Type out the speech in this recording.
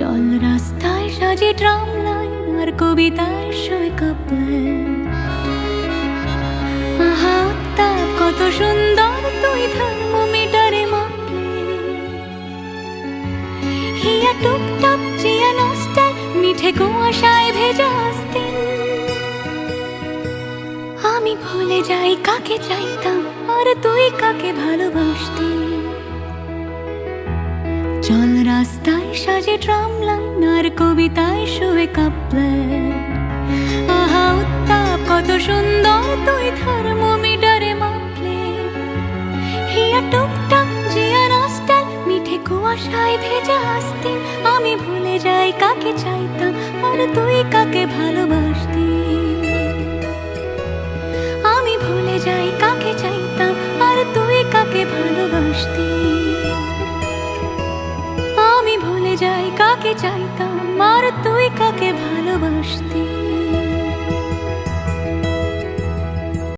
চল রাস্তায় সাজে ট্রাম লাইন আর কবিতায় সই উত্তাপ কত সুন্দর তুই থার্মোমিটারে মাপলে। হিয়া টুকটাক চিয়া নস্টাল মিঠে কুয়াশায় ভেজা আস্তিন আমি ভুলে যাই, কাকে চাইতাম, আর তুই কাকে ভালোবাসতি চল রাস্তায় সাজে ট্রাম লাইন আর কবিতায় শুয়ে কাপলে। আহা, উত্তাপ, কত সুন্দর তুই থার্মোমিটারে মাপলে। হিয়া টুকটাক জিয়া নস্টাল মিঠে কুয়াশায় ভেজা আসতি আমি ভুলে যাই কাকে চাইতাম আর তুই কাকে ভালোবাসতি। আমি ভুলে যাই কাকে চাইতাম আর তুই কাকে ভালোবাসতি। যাই কাকে চাইতাম?